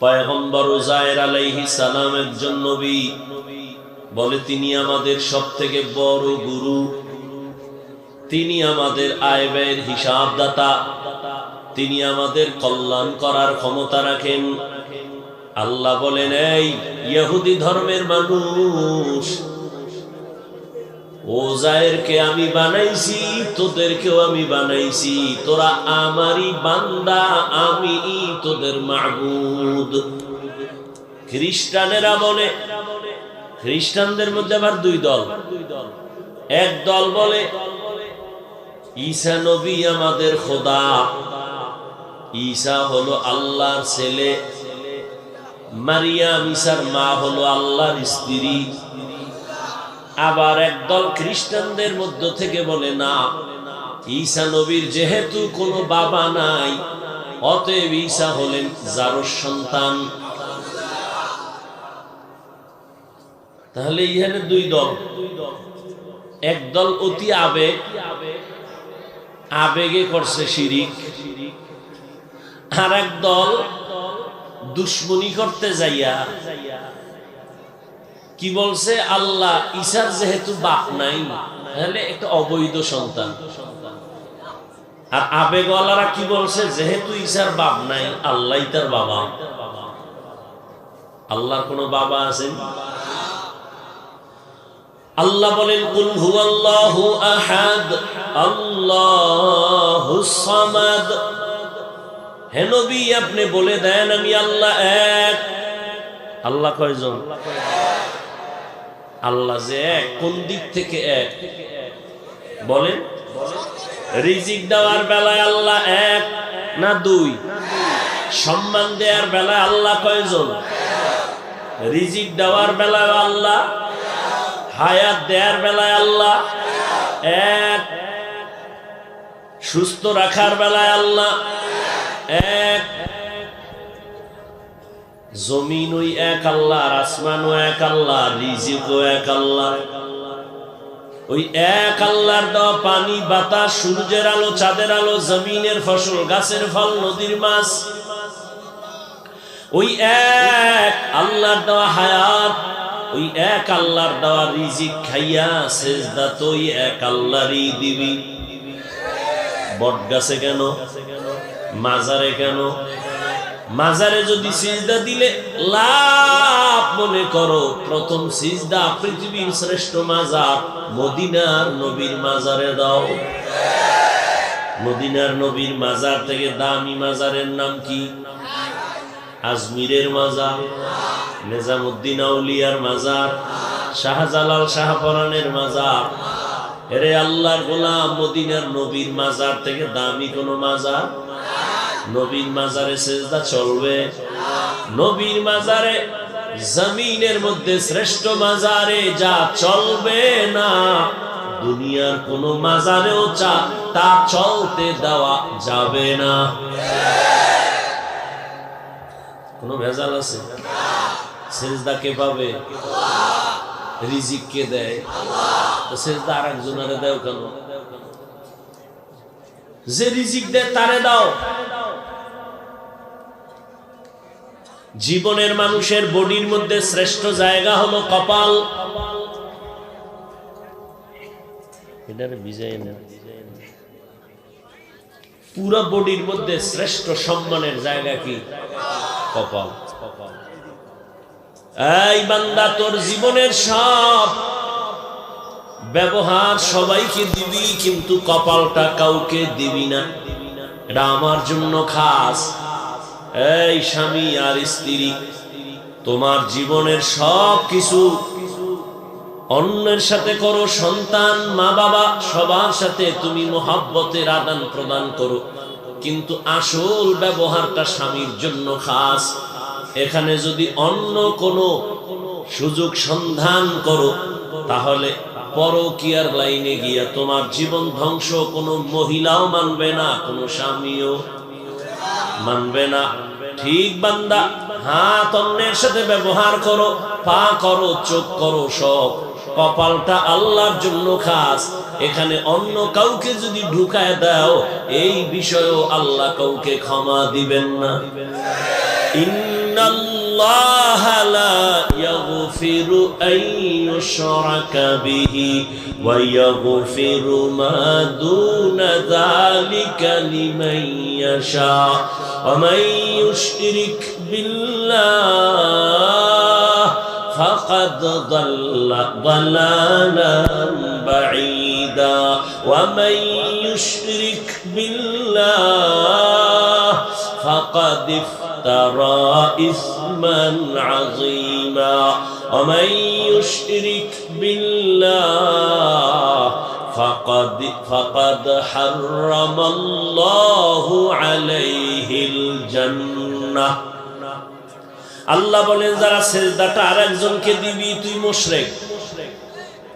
পয়গম্বর জায়ের আলাইহি সালাম একজন নবী। বলে, তিনি আমাদের সব থেকে বড় গুরু। তিনি আমাদের আয় ব্যয়ের হিসাবদাতা। তিনি আমাদের কল্যাণ করার ক্ষমতা রাখেন। আল্লাহ বলেন, এই ইহুদি ধর্মের মানুষ ওজায়েরকে আমি বানাইছি, তোদেরকেও আমি বানাইছি। তোরা আমারই বান্দা আমি তোদের মাহবুদ খ্রিস্টানেরা বলে, খ্রিস্টানদের মধ্যে আবার দুই দল। এক দল বলে, ঈসা নবী আমাদের খোদা। ঈসা হলো আল্লাহর ছেলে। মারিয়াম ঈসার মা হলো আল্লাহর স্ত্রী। আবার একদল খ্রিস্টানদের মধ্য থেকে বলে, না, ঈসা নবীর যেহেতু কোনো বাবা নাই, অতএব ঈসা হলেন জারুর সন্তান। তাহলে ইহানে দুই দল। এক দল অতি আবেগ, আবেগে করছে শিরিক, আর এক দল দুশ্মনী করতে যাইয়া কি বলছে? আল্লাহ ঈশার যেহেতু বাপ নাই, তাহলে একটা অবৈধ সন্তান। আর আবেগওয়ালারা কি বলছে? যেহেতু ঈশার বাপ নাই আল্লাহ তার বাবা। আল্লাহর কোনো বাবা আছেন আল্লাহ বলেন, কুল হুয়াল্লাহু আহাদ আল্লাহুস সামাদ। আপনি বলে দেন, আমি আল্লাহ এক। আল্লাহ কয়জন? আল্লাহ যে এক, কোন দিক থেকে এক? বলেন। রিজিক দেওয়ার বেলায় আল্লাহ এক না দুই? সম্মান দেওয়ার বেলায় আল্লাহ কয়জন? রিজিক দেওয়ার বেলায় আল্লাহ। হায়াত দেওয়ার বেলায় আল্লাহ। এক। সুস্থ রাখার বেলায় আল্লাহ। এক। জমিন ওই এক আল্লাহ, আর আসমানও এক আল্লাহ রিজিকও এক আল্লাহ। ওই এক আল্লাহর দেওয়া পানি, বাতাস, সূর্যের আলো, চাঁদের আলো, জমিনের ফসল, গাছের ফল, নদীর মাছ। ওই এক আল্লাহর দেওয়া হায়াত, ওই এক আল্লাহর দেওয়া রিজিক খাইয়া সেজদা তো ওই এক আল্লাহরই দিবি। বট গাছে কেন? মাজারে কেন? মাজারে যদি সিজদা দিলে, লাভ মনে করো, প্রথম সিজদা পৃথিবীর শ্রেষ্ঠ মাজার, মদিনার নবীর মাজারে দাও। মদিনার নবীর মাজার থেকে দামি মাজারের নাম কি? আজমিরের মাজার, নিজামুদ্দিন আউলিয়ার মাজার, শাহজালাল শাহপরানের মাজার। এরে আল্লাহর গোলাম মদিনার নবীর মাজার থেকে দামি কোনো মাজার? নবীর মাজারে সেজদা চলবে। নবীর মাজারে জমিনের মধ্যে শ্রেষ্ঠ মাজারে যা চলবে না, দুনিয়ার কোন মাজারেও চা তা চলতে দেওয়া যাবে না। কোন ভেজাল আছে? সেজদা কে পাবে? রিজিক কে দেয়? সেজদা আর একজনের দেও কেন? যে রিজিক দেয় তারে দাও। জীবনের মানুষের বডির মধ্যে শ্রেষ্ঠ জায়গা হলো কপাল। পুরো বডির মধ্যে শ্রেষ্ঠ সম্মানের জায়গা কি? কপাল। এই বান্দা, তোর জীবনের সব ব্যবহার সবাইকে দিবি, কিন্তু কপালটা কাউকে দিবি না। এটা আমার জন্য খাস। এই স্বামী আর স্ত্রী, তোমার জীবনের সব কিছু অন্যের সাথে করো, সন্তান মা বাবা সবার সাথে তুমি মোহাব্বতের আদান প্রদান করো। কিন্তু আসল ব্যবহারটা স্বামীর জন্য খাস। এখানে যদি অন্য কোনো সুযোগ সন্ধান করো, তাহলে পরকিয়ার লাইনে গিয়া তোমার জীবন ধ্বংস কোনো মহিলাও মানবে না, কোনো স্বামীও মানবে না। ঠিক বান্দা, হাত অন্যের সাথে ব্যবহার করো, পা করো, চোখ করো, সব। কপালটা আল্লাহর জন্য খাস। এখানে অন্য কাউকে যদি ঢুকায় দাও, এই বিষয়েও আল্লাহ কাউকে ক্ষমা দিবেন না। ইন্নাল্লাহ ومن يشرك بالله فقد ضل ضلالا بعيدا. ومن يشرك بالله فقد افترى إثما عظيما. ومن يشرك بالله فقد فقد حرم الله عليه الجنة আল্লাহ বলেন যারা সেজদাটা আর একজনকে দিবি তুই মুশরিক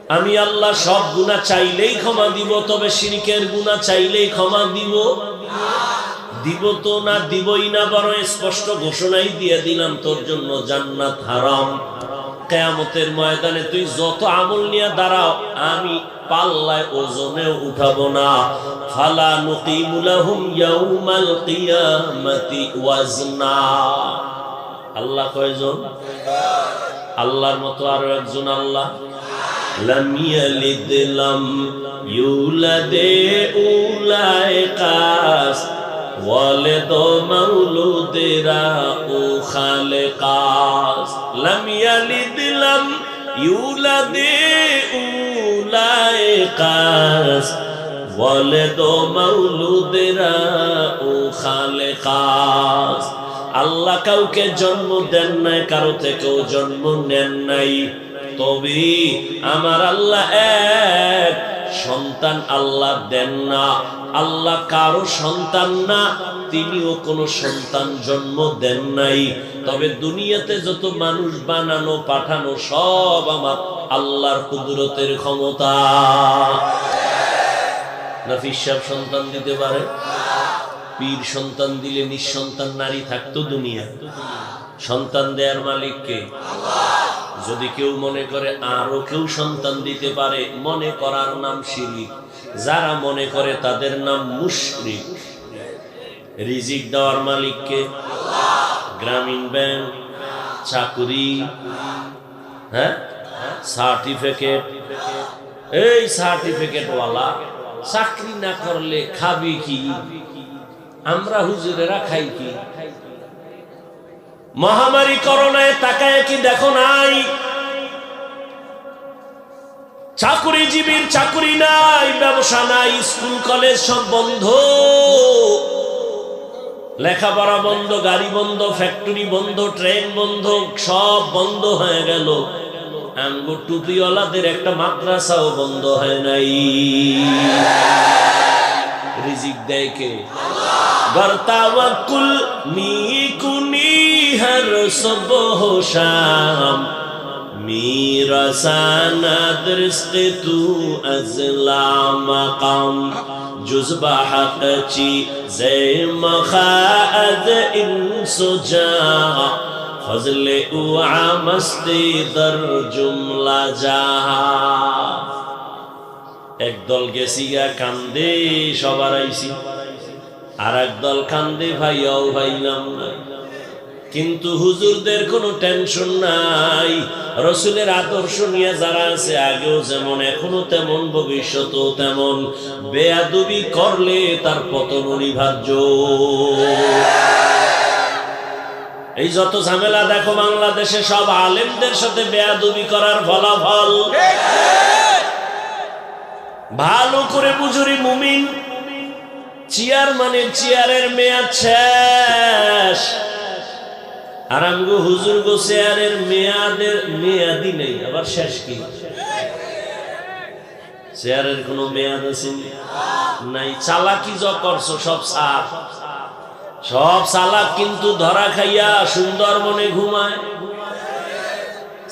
আমি আল্লাহ সব গুনাহ চাইলেই ক্ষমা দিব তবে শিরিকের গুনাহ চাইলেই ক্ষমা দিব দিব তো না দিবই না বরং স্পষ্ট ঘোষণাই দিয়ে দিলাম তোর জন্য জান্নাত হারাম কেয়ামতের ময়দানে তুই যত আমল নিয়ে দাঁড়াও, আমি পাল্লায় ওজনেও উঠাবো না। ফালা নুকিমুলাহুম ইয়াউমাল কিয়ামাতি ওয়াজনা। আল্লাহ কয়জন? আল্লাহর মতো আরও একজন আল্লাহ। লাম ইয়ালিদ লাম ইউলাদে উলায়ে মাউলুদেরা ও খালেকাস লাম ইয়ালিদ লাম ইউলাদে উলায়ে কাস ওয়ালিদ মাউলুদেরা ও খালেকাস আল্লাহ কাউকে জন্ম দেন নাই, কারও থেকেও জন্ম নেন নাই। তবে আমার আল্লাহ এক সন্তান আল্লাহ দেন না। আল্লাহ কারও সন্তান না, তিনিও কোনো সন্তান জন্ম দেন নাই। তবে দুনিয়াতে যত মানুষ বানানো, পাঠানো, সব আমার আল্লাহর কুদরতের ক্ষমতা। নাফিস সাহেব সন্তান দিতে পারে? পীর সন্তান দিলে নিঃসন্তান নারী থাকতো দুনিয়া। সন্তান দেয়ার মালিককে যদি কেউ মনে করে আরও কেউ সন্তান দিতে পারে, মনে করার নাম শিরিক। যারা মনে করে তাদের নাম মুশরিক। রিজিক দেওয়ার মালিককে? গ্রামীণ ব্যাংক, চাকুরি হ্যাঁ? সার্টিফিকেট। এই সার্টিফিকেট ওয়ালা চাকরি না করলে খাবি কি? আমরা হুজুরেরা খাই কি? মহামারী করোনায় তাকায় কি দেখো নাই? চাকুরিজীবীর চাকুরি নাই, ব্যবসা নাই, স্কুল, কলেজ সব বন্ধ। লেখাপড়া বন্ধ, গাড়ি বন্ধ, ফ্যাক্টরি বন্ধ, ট্রেন বন্ধ, সব বন্ধ হয়ে গেল। টুপিওয়ালাদের একটা মাদ্রাসাও বন্ধ হয় নাই। রিজিক দেয় কে? বর্তাওয়াকুল মি কুনি হর সুবহ শাম میرسانا درست تو از لا مقام جز با حق چی زی مخاعد انس جا فضل او عامستی در جملا جاہا একদল গেছি গা কান্দে সবার আইছি আর একদল কান্দে ভাইয়াও ভাইলাম না কিন্তু হুজুরদের কোনো টেনশন নাই। রসুলের আদর্শ নিয়ে যারা আছে, আগেও যেমন, এখনও তেমন, ভবিষ্যতেও তেমন। বেয়াদবি করলে তার পতন অনিবার্য। এই যত ঝামেলা, দেখো বাংলাদেশে সব আলেমদের সাথে বেয়াদবি করার ফলাফল। ভালো করে বুঝুরি, মুমিন। মানে চেয়ারের মেয়াদ শেষ। হুজুর গো মেয়াদের, মেয়াদি নেই, আবার শেষ কি? মেয়াদ আছে নাই, চালাকি করছ, সব সাপ। সব কিন্তু ধরা খাইয়া সুন্দর মনে ঘুমায়।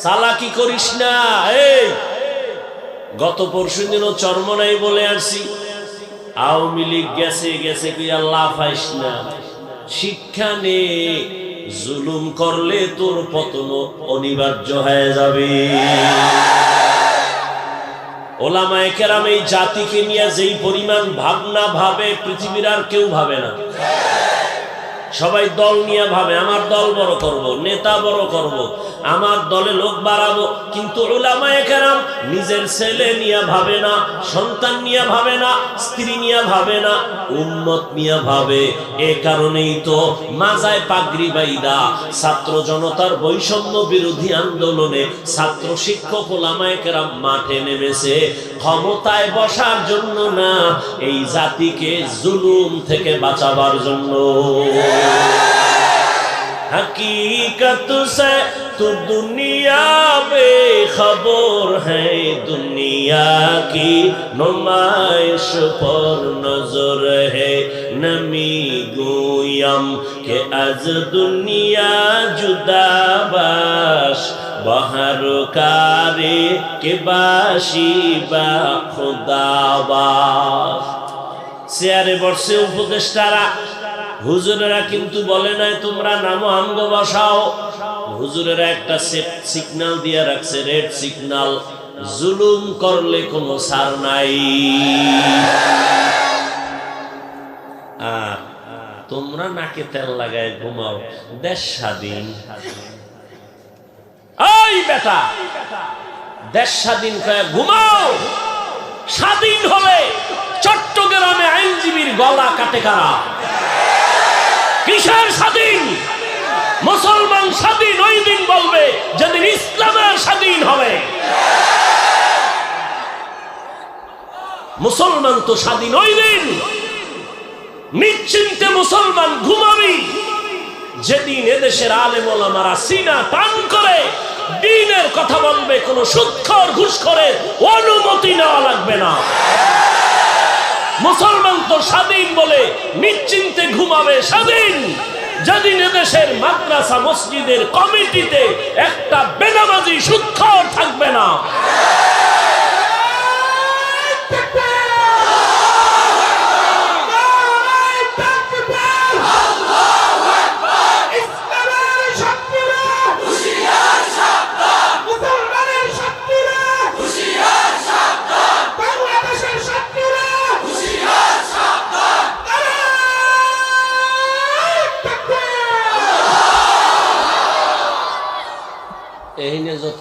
চালাকি করিস না গত পরশু দিনও চরমনাই বলে আসছি। আওয়ামী লীগ গেছে গেছে কি আল্লাহ পাইস না। শিক্ষা নে। জুলুম করলে তোর পতন অনিবার্য হয়ে যাবে। ওলামায় কেরাম এই জাতিকে নিয়ে যেই পরিমাণ ভাবনা ভাবে পৃথিবীর আর কেউ ভাবে না। সবাই দল নিয়ে ভাবে, আমার দল বড় করব, নেতা বড় করব, আমার দলে লোক বাড়াবো। কিন্তু নিজের ছেলে নিয়ে ভাবে না, সন্তান নিয়ে ভাবে না, স্ত্রী নিয়ে ভাবে না, উম্মত নিয়ে ভাবে। এ কারণেই তো মাজায় পাগড়ি বাইদা, ছাত্র জনতার বৈষম্য বিরোধী আন্দোলনে ছাত্র শিক্ষক ওলামায়ে কেরাম মাঠে নেমেছে। ক্ষমতায় বসার জন্য না, এই জাতিকে জুলুম থেকে বাঁচাবার জন্য। हकीकत से तो दुनिया बेखबर है दुनिया की नुमाइश पर नजर है नमी गोयम के आज दुनिया जुदा बाश বাহার কারে কে বাসি বা খোদাবাস চেয়ারে বসে উপদেষ্টারা হুজুরেরা কিন্তু বলে নাই, তোমরা নামো, আমগ বসাও। হুজুরেরা একটা সিগন্যাল দিয়ে রাখছে রেড সিগন্যাল জুলুম করলে কোনো সার নাই। তোমরা নাকে তেল লাগায় ঘুমাও, দেশ স্বাধীন। এই বেটা, দেশ স্বাধীন কয়ে ঘুমাও, স্বাধীন হলে চট্টগ্রামে আইনজীবীর গলা কাটে কারা? কিসের স্বাধীন, মুসলমান স্বাধীন ওই দিন বলবে যেদিন ইসলামের স্বাধীন হবে। মুসলমান তো স্বাধীন ওই দিন। নিশ্চিন্তে মুসলমান ঘুমাবি। যেদিন এদেশের আলেম ওলামারা সিনা টান করে, দিনের কথা বলবে, কোন সুৎখর ঘুষ করে অনুমতি নেওয়া লাগবে না। মুসলমান তো স্বাধীন বলে নিশ্চিন্তে ঘুমাবে স্বাধীন। যদি এদেশের মাদ্রাসা মসজিদের কমিটিতে একটা বেনামাজি সুৎখর থাকবে না।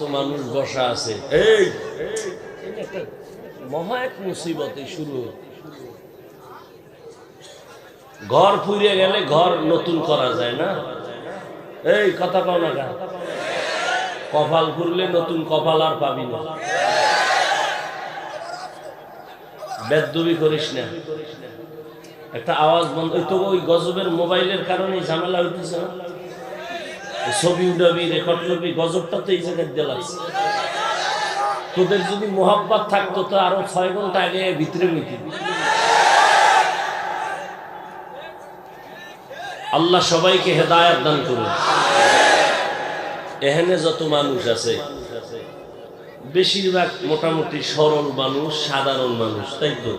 এখানে মানুষ বসা আছে। এই মহা এক মুসিবতে শুরু। ঘর ফুরিয়ে গেলে ঘর নতুন করা যায় না? এই, কথা কও না? কপাল ফুরলে নতুন কপাল আর পাবি না। বেদবি করিস না। একটা আওয়াজ বন্ধ। ওই তো ওই গজবের মোবাইলের কারণে ঝামেলা হইতেছে না? ছবি উঠাবি রেকর্ড করবি, গজবটা তো এই জায়গায় দিয়ে তোদের যদি মোহাব্বত থাকতো, তো আরও ছয় ঘণ্টা আগে ভিতরে মিটি আল্লাহ সবাইকে হেদায়ত দান করুন। এখানে যত মানুষ আছে, বেশিরভাগ মোটামুটি সরল মানুষ, সাধারণ মানুষ, তাই তো?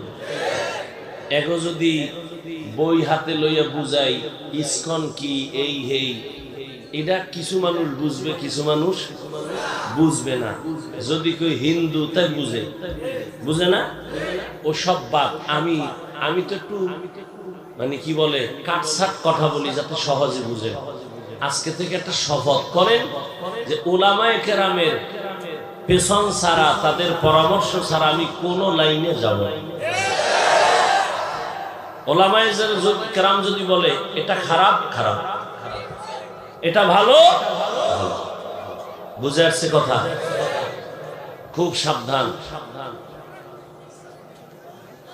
এগো যদি বই হাতে লইয়া বুঝাই, ইসকন কি, এই, হেই এটা কিছু মানুষ বুঝবে, কিছু মানুষ বুঝবে না। যদি কেউ হিন্দু, তাই বুঝে। বুঝে না? ও সব বাদ। আমি আমি তো একটু মানে কি বলে কাটসাট কথা বলি যাতে সহজে বুঝে। আজকে থেকে একটা শপথ করেন যে ওলামায় কেরামের পেছন ছাড়া, তাদের পরামর্শ ছাড়া আমি কোনো লাইনে যাব ওলামায় কেরাম যদি বলে, এটা খারাপ খারাপ। এটা ভালো। বুঝে আসছে কথা। খুব সাবধান।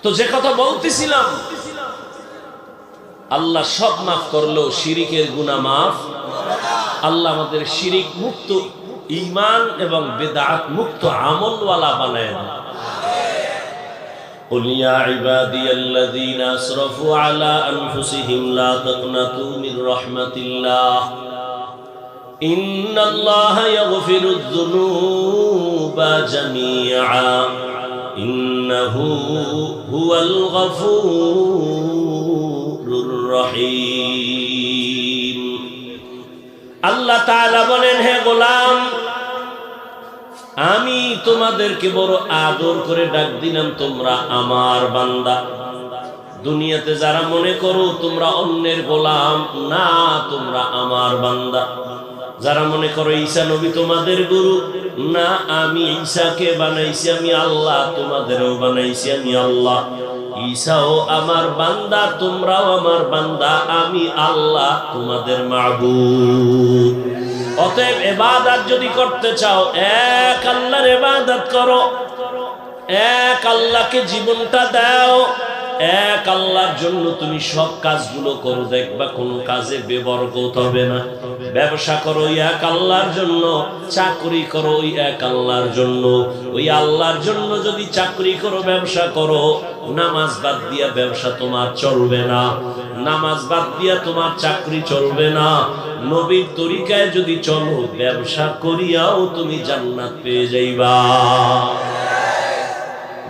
তো যে কথা বলতেছিলাম, আল্লাহ সব মাফ করল শিরিকের গুণা মাফ। আল্লাহ আমাদের শিরিক মুক্ত ইমান এবং বেদাত মুক্ত আমলওয়ালা বানায় قل يا عبادي الذين اسرفوا على انفسهم لا تقنطوا من رحمه الله ان الله يغفر الذنوب جميعا انه هو الغفور الرحيم আল্লাহ তাআলা বলেন হে গোলাম আমি তোমাদেরকে বড় আদর করে ডাক দিলাম, তোমরা আমার বান্দা। দুনিয়াতে যারা মনে করো তোমরা অন্যের গোলাম, না, তোমরা আমার বান্দা। যারা মনে করো ঈসা নবী তোমাদের গুরু, না, আমি ঈসাকে বানাইছি, আমি আল্লাহ তোমাদেরও বানাইছি, আমি আল্লাহ। ঈশাও আমার বান্দা, তোমরাও আমার বান্দা, আমি আল্লাহ তোমাদের মাহবুব অতএব এবাদাত যদি করতে চাও, এক আল্লাহর এবাদাত করো। এক আল্লাহকে জীবনটা দাও। এক আল্লাহর জন্য তুমি সব কাজগুলো করো। দেখবা কোনো কাজে বেবরকত হবে না। ব্যবসা করো ওই এক আল্লাহর জন্য, চাকরি করো ওই এক আল্লাহর জন্য। ওই আল্লাহর জন্য যদি চাকরি করো, ব্যবসা করো, নামাজ বাদ দিয়া ব্যবসা তোমার চলবে না। নামাজ বাদ দিয়া তোমার চাকরি চলবে না। নবীর তরিকায় যদি চলো, ব্যবসা করিয়াও তুমি জান্নাত পেয়ে যাইবা।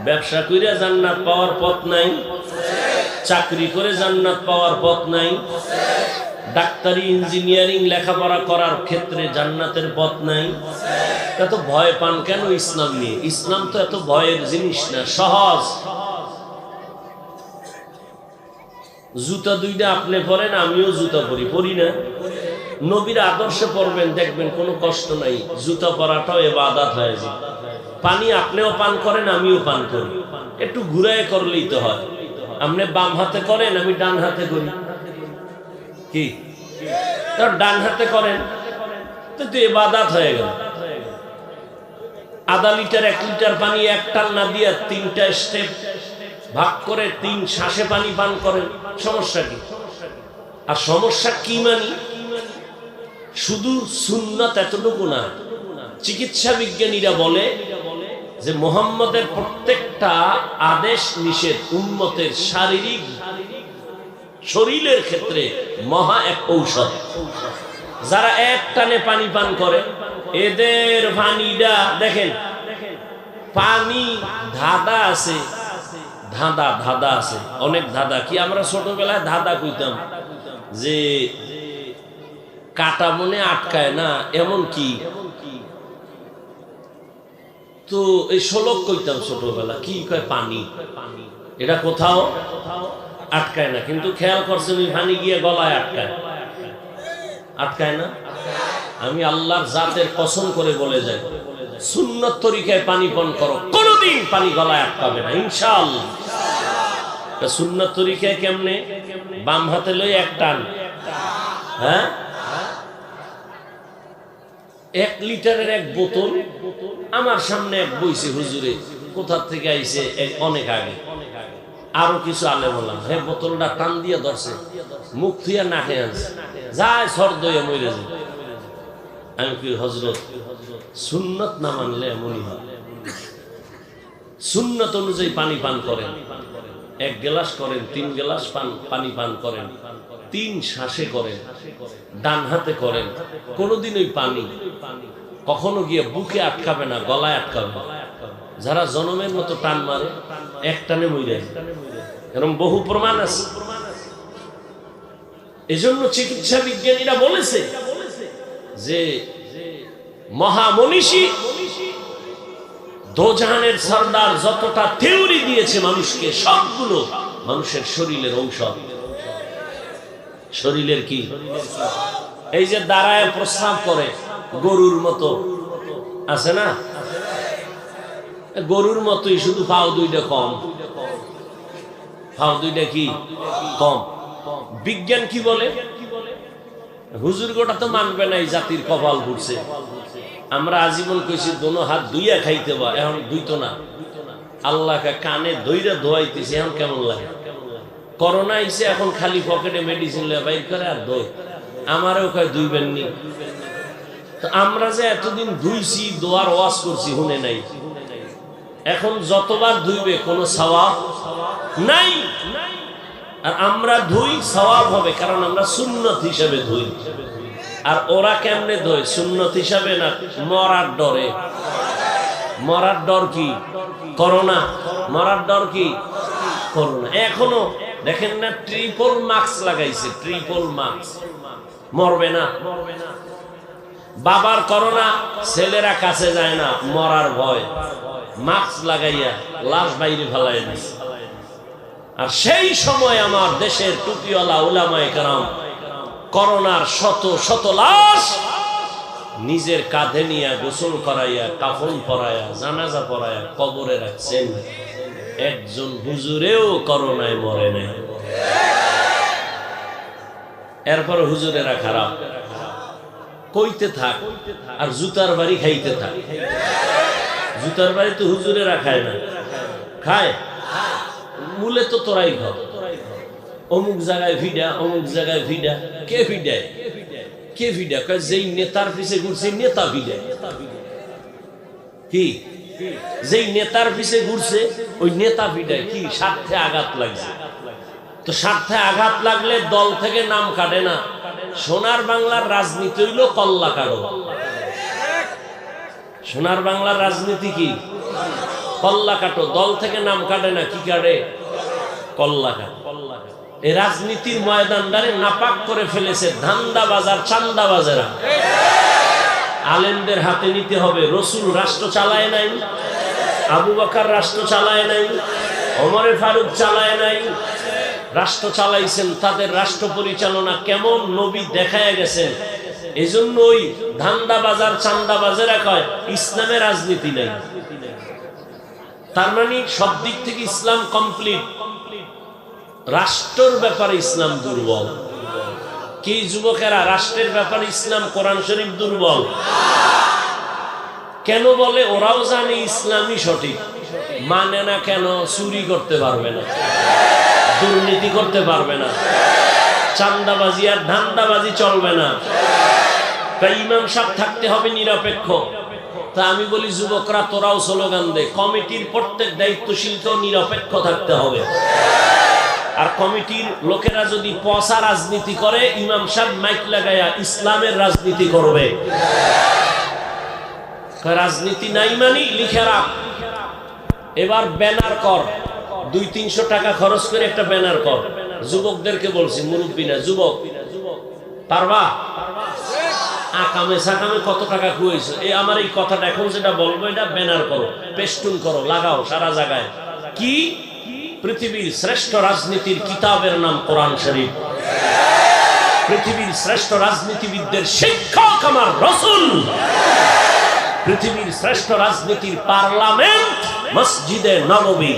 ব্যবসা করিয়া জান্নাত পাওয়ার পথ নাই, চাকরি করে জান্নাত পাওয়ার পথ নাই, ডাক্তারি, ইঞ্জিনিয়ারিং, লেখাপড়া করার ক্ষেত্রে জান্নাতের পথ নাই। এত ভয় পান কেন ইসলাম নিয়ে? ইসলাম তো এত ভয়ের জিনিস না, সহজ। জুতা দুইটা আপনি পরেন, আমিও জুতা পরি পরি না। নবীর আদর্শে পড়বেন, দেখবেন কোনো কষ্ট নাই। জুতা পরাটাও এবাদাত হয়ে যায়। পানি আপনিও পান করেন, আমিও পান করি। একটু ঘুরায় করলেই তো হয়। আপনি বাম হাতে করেন, আমি ডান হাতে করি। কি? তার ডান হাতে করেন, তো এবাদাত হয়ে গেল। আধা লিটার, এক লিটার পানি এক টান না দিয়ে তিনটা স্টেপ ভাগ করে তিন শ্বাসে পানি পান করেন। সমস্যা কি? আর সমস্যা কি মানি? শুধু সুন্নত এতটুকু না, চিকিৎসা বিজ্ঞানীরা বলে যে মোহাম্মদের প্রত্যেকটা আদেশ নিষেধ উন্মতের শারীরিক শরীরের ক্ষেত্রে মহা এক ঔষধ। যারা এক টানে পানি পান করে, এদের পানিটা দেখেন, পানি ধাঁধা আছে, ধাঁধা ধাঁধা আছে, অনেক ধাঁধা। কি আমরা ছোটবেলায় ধাঁধা কইতাম যে কাটা মনে আটকায় না, এমন কি? তো এই শোলক কইতাম ছোটবেলা, কি কয় পানি? এটা কোথাও আটকায় না, কিন্তু খেয়াল করছেন ওই পানি গিয়ে গলায় আটকায়। আটকায় না? আমি আল্লাহর জাতের কসম করে বলে যাই, সুন্নত তরিকায় পানি পান করো, কোনোদিন পানি গলায় আটকাবে না, ইনশাআল্লাহ। তা সুন্নত তরিকায় কেমনে? বাম হাতে লই এক টান। হ্যাঁ? এক লিটারের এক বোতল আমার সামনে এক বইছে হুজুরে কোথার থেকে আইছে? অনেক আগে। আরও কিছু আলে বললাম, হে বোতলটা টান দিয়ে ধরছে, মুখ থুইয়া নাকে আনছে। যায় সর দইয়া মরে যায় আমি কি হজরত সুন্নত না মানলে এমনই হয়? সুন্নত অনুযায়ী পানি পান করেন। এক গ্লাস করেন, তিন গ্লাস পান পানি পান করেন। তিন শ্বাসে করেন, ডান হাতে করেন কোনোদিন ওই পানি। কখনো গিয়ে বুকে আটকাবে না, গলায় আটকাবে যারা জনমের মতো টান মারে, এক টানে মরে এরকম বহু প্রমাণ আছে। এজন্য চিকিৎসা বিজ্ঞানীরা বলেছে যে মহামনীষী দোজাহানের সর্দার যতটা থিওরি দিয়েছে মানুষকে, সবগুলো মানুষের শরীরের ঔষধ। শরীরের কি? এই যে দাঁড়ায় প্রস্রাব করে, গরুর মতো। আছে না? গরুর মতোই, শুধু পাও দুইটা কম। পাও দুইটা কি? কম। বিজ্ঞান কি বলে? হুজুর গোটা তো মানবে না এই জাতির কপাল ঘুরছে। আমরা আজীবন কইছি, দোনো হাত দুইয়া খাইতে বা এখন দুইতো না। আল্লাহকে কানে দইরা ধোয়াইতেছি, এখন কেমন লাগে? করোনা আইসে এখন খালি পকেটে মেডিসিন লে বাইর করে আর দই। আমারও কয় দুইবেন নি তো আমরা যে এতদিন ধুইছি, দোয়ার ওয়াশ করছি হুনে নাই। এখন যতবার ধুইবে, কোনো সওয়াব নাই। আর আমরা ধুই, সওয়াব হবে, কারণ আমরা সুন্নত হিসাবে ধুই। আর ওরা কেমনে ধোয়? সুন্নত হিসাবে না? মরার ডরে। মরার ডর কি? করোনা। মরার ডর কি? করোনা। এখনও দেখেন না ট্রিপল মাস্ক লাগাইছে ট্রিপল মাস্ক মরবে না। বাবার করোনা, ছেলেরা কাছে যায় না, মরার ভয়। মাস্ক লাগাইয়া লাশ বাইরে ফেলাই দিছে। আর সেই সময় আমার দেশের টুপিওয়ালা উলামায়ে কারাম করোনার শত শত লাশ নিজের কাঁধে নিয়ে গোসল করাইয়া, কাফন পরাইয়া, জানাজা পরাইয়া কবরে রাখছেন। একজন হুজুরেও করোনায় মরে নাই। এরপর হুজুরেরা খারাপ। কইতে থাক, আর জুতার বাড়ি খাইতে থাক। জুতার বাড়ি তো হুজুরেরা খায় না। খায়? মূলে তো তোরাই ঘর। অমুক জায়গায় ভিডা, অমুক জায়গায় ভিডা। কে ভিডায়? কে ভিডা যেই নেতার পিছে ঘুরছে, নেতা ভিডায়। কি? যেই নেতার পিছে ঘুরছে, ওই নেতা ভিডায় কি স্বার্থে আঘাত লাগছে। তো স্বার্থে আঘাত লাগলে দল থেকে নাম কাটে না। সোনার বাংলার রাজনীতি হইল কল্লা কাটো সোনার বাংলার রাজনীতি কি? কল্লা কাটো দল থেকে নাম কাটে না, কি কাটে? কল্লা কাটো এই রাজনীতির ময়দানদারে নাপাক করে ফেলেছে ধান্দা বাজার চান্দা বাজারা আলেমদের হাতে নিতে হবে। রসুল রাষ্ট্র চালায় নাই। আবু বাকার রাষ্ট্র চালায় নাই। অমরে ফারুক চালায় নাই। রাষ্ট্র চালাইছেন, তাদের রাষ্ট্র পরিচালনা কেমন নবী দেখায় গেছেন। এজন্য ওই ধান্দা বাজার চান্দা বাজারে কয়, ইসলামে রাজনীতি নাই। তার মানে সব দিক থেকে ইসলাম কমপ্লিট রাষ্ট্রর ব্যাপারে ইসলাম দুর্বল। কি যুবকেরা, রাষ্ট্রের ব্যাপারে ইসলাম কোরআন শরীফ দুর্বল? কেন বলে? ওরাও জানে ইসলামই সঠিক। মানে না কেন? চুরি করতে পারবে না। দুর্নীতি করতে পারবে না। চান্দাবাজি আর ধান্দাবাজি চলবে না। তাই ইমাম সাহেব থাকতে হবে নিরপেক্ষ। তা আমি বলি, যুবকরা, তোরাও স্লোগান দে। কমিটির প্রত্যেক দায়িত্বশীলকেও নিরপেক্ষ থাকতে হবে। আর কমিটির লোকেরা যদি পচা রাজনীতি করে, ইমাম সাহেব মাইক লাগাইয়া ইসলামের রাজনীতি করবে। রাজনীতি নাই মানি, লিখে রাখ। এবার ব্যানার কর। দুই তিনশো টাকা খরচ করে একটা ব্যানার কর। যুবকদেরকে বলছি, মুরব্বী না, যুবক। পারবা? আকামে সাকামে কত টাকা খুয়েছো? এই আমার এই কথাটা এখন যেটা বলব, এটা ব্যানার করো, পেস্টুন করো, লাগাও সারা জায়গায়। কি? পৃথিবীর শ্রেষ্ঠ রাজনীতির কিতাবের নাম কোরআন শরীফ। পৃথিবীর শ্রেষ্ঠ রাজনীতিবিদদের শিক্ষক আমার রসুল। পৃথিবীর শ্রেষ্ঠ রাজনীতির পার্লামেন্ট মসজিদে নববী।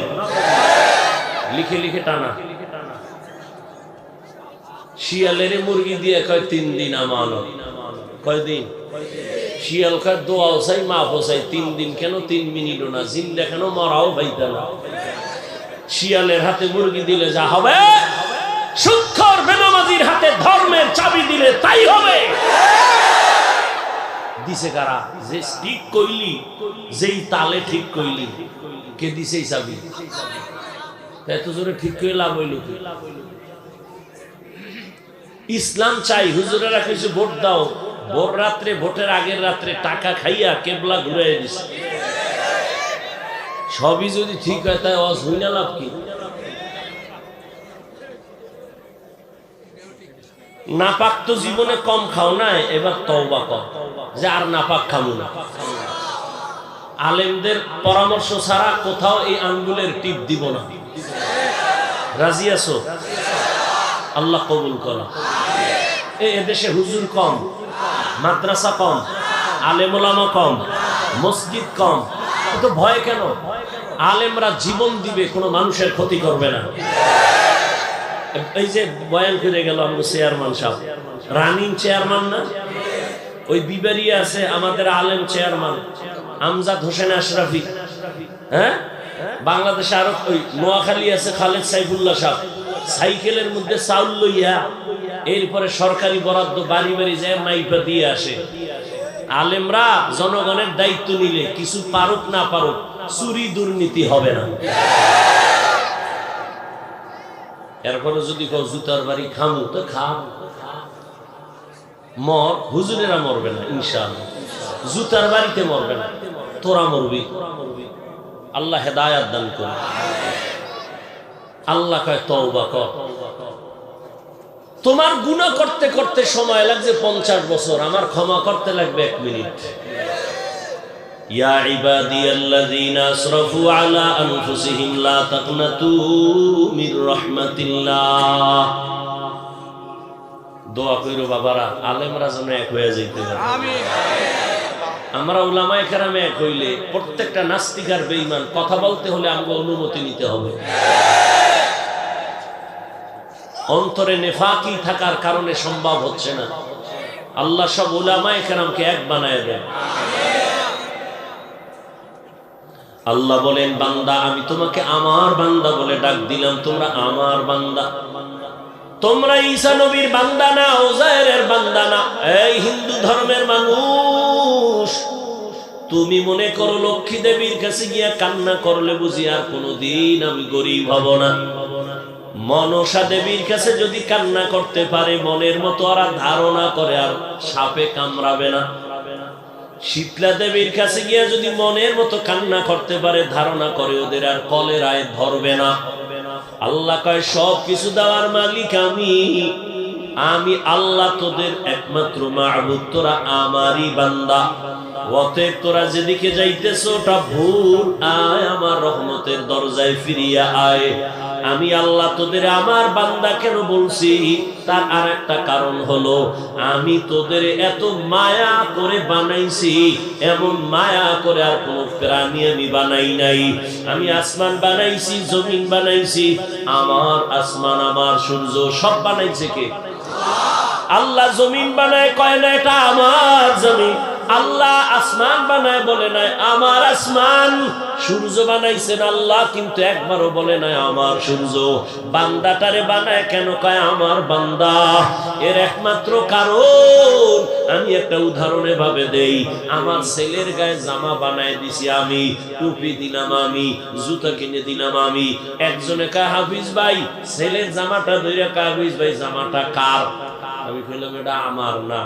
লিখে লিখে টানা। শিয়ালের মুরগি দিয়ে কয়, তিন দিন আমানত। কয়দিন শিয়াল কয় দোয়াও চাই মাফ চাই তিন দিন কেন তিন মিনিটও না জিন্দা কেন মরাও ভাইতে না। শিয়ালের হাতে মুরগি দিলে যা হবে সুক্ষর বেনামাজির হাতে ধর্মের চাবি দিলে তাই হবে। দিছে কারা? যে ঠিক কইলি, যেই তালে ঠিক কইলি, কে দিছে এই চাবি এত জোরে ঠিক করে লাভ হইল ইসলাম চাই, হুজুরেরা কিছু ভোট দাও। ভোর রাত্রে, ভোটের আগের রাত্রে টাকা খাইয়া কেবলা ঘুরে দিছে। সবই যদি ঠিক হয় তাই অস হই না লাভ কি? নাপাক তো জীবনে কম খাও না, এবার তওবা কর। যে আর নাপাক খামু না। আলেমদের পরামর্শ ছাড়া কোথাও এই আঙ্গুলের টিপ দিব না। রাজি আছো? আল্লাহ কবুল করো। এদেশে হুজুর কম, মাদ্রাসা কম, আলেমোলামা কম, মসজিদ কম। তো ভয় কেন? আলেমরা জীবন দিবে, কোনো মানুষের ক্ষতি করবে না। এই যে বয়ান করে গেল আমরা চেয়ারম্যান সাহেব। রানিং চেয়ারম্যান না? ওই বিবারিয়া আছে আমাদের আলেম চেয়ারম্যান, আমজাদ হোসেন আশরাফি। হ্যাঁ? বাংলাদেশে আরও ওই নোয়াখালী আছে খালেদ সাইফুল্লাহ সাহেব। সাইকেলের মধ্যে চাউল লইয়া এরপরে সরকারি বরাদ্দ বাড়ি বাড়ি যায় মাইপা দিয়ে আসে। আলেমরা জনগণের দায়িত্ব নিলে, কিছু পারুক না পারুক চুরি দুর্নীতি হবে না। এরপরে যদি কেউ জুতার বাড়ি খামু তো খাম। মর, হুজুরেরা মরবে না, ইনশাআল্লাহ। জুতার বাড়িতে মরবে না, তোরা মরবি। আল্লাহ হেদায়াত দান করে আল্লাহ কয়, তওবা কর। তোমার গুণা করতে করতে সময় লাগছে পঞ্চাশ বছর, আমার ক্ষমা করতে লাগবে এক মিনিট। يا عبادي الذين أسرفوا على أنفسهم لا تقنطوا من رحمة الله দোয়া কইরো বাবারা আলেমরা যেন এক হয়ে যাইতে পারে আমরা উলামায়ে কেরামে এক হইলে প্রত্যেকটা নাস্তিক আর বেঈমান কথা বলতে হলে আমাকে অনুমতি নিতে হবে অন্তরে নেফাকি থাকার কারণে সম্ভব হচ্ছে না আল্লাহ সব উলামায়ে কেরামকে এক বানায় দেন আল্লাহ বলেন, বান্দা, আমি তোমাকে আমার বান্দা বলে ডাক দিলাম, তোমরা আমার বান্দা। তোমরা ঈসা নবীর বান্দা না ওজায়ের বান্দা না। এই হিন্দু ধর্মের মানুষ, তুমি মনে করো লক্ষ্মী দেবীর কাছে গিয়া কান্না করলে বুঝি আর কোনোদিন আমি গরিব হব না। মনসা দেবীর কাছে যদি কান্না করতে পারে, মনের মতো আর ধারণা করে আর সাপে কামড়াবে না। শীতলা দেবীর কাছে গিয়া যদি মনের মতো কান্না করতে পারে, ধারণা করে ওদের আর কলেরায় ধরবে না। আল্লাহ কয়, সব কিছু দেওয়ার মালিক আমি। আমি আল্লাহ তোদের একমাত্র মাহবুদ তোরা আমারই বান্দা। অতএব তোরা যেদিকে যাইতেছ, ওটা ভুল। আয় আমার রহমতের দরজায় ফিরিয়া আয়। আমি আল্লাহ তোদের আমার বান্দা কেন বলছি? তার আর একটা কারণ হলো, আমি তোদের এত মায়া করে বানাইছি, এমন মায়া করে আর কোন প্রাণী আমি বানাই নাই। আমি আসমান বানাইছি, জমিন বানাইছি, আমার আসমান, আমার সূর্য, সব বানাইছে কে? আল্লাহ জমিন বানায়, কয় না এটা আমার জমিন। আল্লাহ আসমান বানায় বলে নাই, আমার আসমান। সূর্য বানাইছেন আল্লাহ, কিন্তু একবারও বলে নাই, আমার সূর্য। বান্দাটারে বানায় কেন কয় আমার বান্দা? এর একমাত্র কারণ। আমি একটা উদাহরণে ভাবে দেই, আমার ছেলের গায়ে জামা বানায় দিছি আমি, টুপি দিলাম আমি, জুতা কিনে দিলাম আমি। একজনে কা হাফিজ ভাই, ছেলের জামাটা ধরে কা হাফিজ ভাই, জামাটা কার? আমি কইলাম, এটা আমার না,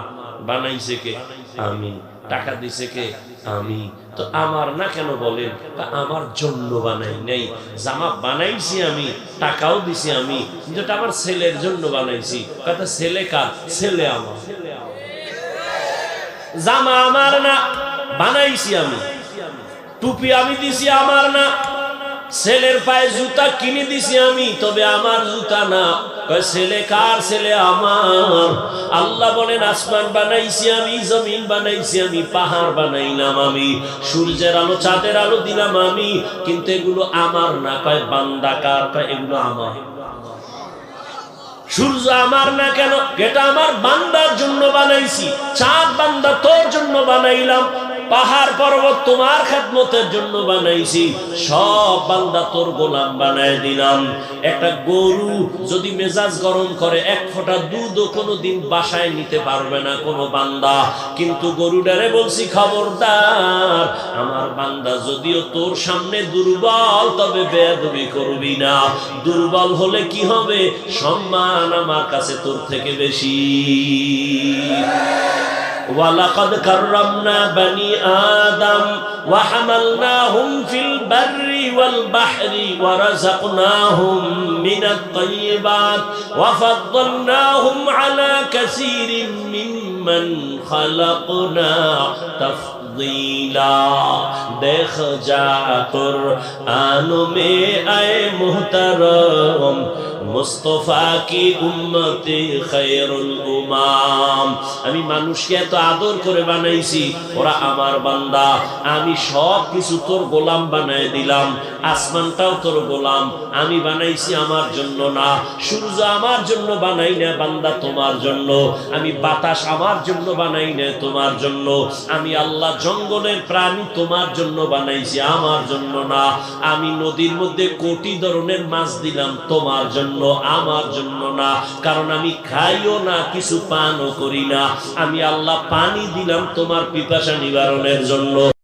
বানাইছে কে? আমি টাকা দিছে কে? আমি। তো আমার না কেন বলেন? আমার জন্য বানাই নাই। জামা বানাইছি আমি, টাকাও দিছি আমি কিন্তু আমার ছেলের জন্য বানাইছি। কথা ছেলে কার? ছেলে আমার। জামা আমার না, বানাইছি আমি। টুপি আমি দিছি আমার না ছেলের পায়ে জুতা কিনে দিছি আমি, তবে আমার জুতা না। ছেলে কার ছেলে আমার? আল্লাহ বলেন, আসমান বানাইছি আমি, জমিন বানাইছি আমি, পাহাড় বানাইলাম আমি। সূর্যের আলো, চাঁদের আলো দিলাম আমি, কিন্তু এগুলো আমার না। কয়, বান্দা কার? কয়, এগুলো আমার। সূর্য আমার না কেন? এটা আমার বান্দার জন্য বানাইছি। চাঁদ বান্দা তোর জন্য বানাইলাম। পাহাড় পর্বত তোমার খেদমতের জন্য বানাইছি। সব বান্দা তোর গোলাম বানাই দিলাম। একটা গরু যদি মেজাজ গরম করে, এক ফোঁটা দুধও কোনো দিন বাসায় নিতে পারবে না কোনো বান্দা। কিন্তু গরুডারে বলছি, খবরদার, আমার বান্দা, যদিও তোর সামনে দুর্বল, তবে বেয়াদবি করবি না। দুর্বল হলে কি হবে? সম্মান আমার কাছে তোর থেকে বেশি। ولقد كرمنا بني آدم وحملناهم في البر والبحر ورزقناهم من الطيبات وفضلناهم على كثير ممن خلقنا تفضيلا دخ جا قرآن میں اے محترم মুস্তফা কি উম্মতি খায়রুল উমাম? আমি মানুষকে এত আদর করে বানাইছি, ওরা আমার বান্দা। আমি সব কিছু তোর গোলাম বানাই দিলাম, আসমানটাও তোর গোলাম। আমি বানাইছি আমার জন্য না, সূর্য আমার জন্য বানাই না, বান্দা তোমার জন্য। আমি বাতাস আমার জন্য বানাই না, তোমার জন্য। আমি আল্লাহ জঙ্গলের প্রাণী তোমার জন্য বানাইছি, আমার জন্য না। আমি নদীর মধ্যে কোটি ধরনের মাছ দিলাম, তোমার জন্য, আমার জন্য না। কারণ আমি খাইও না, কিছু পানও করি না। আমি আল্লাহ পানি দিলাম তোমার পিপাসা নিবারণের জন্য।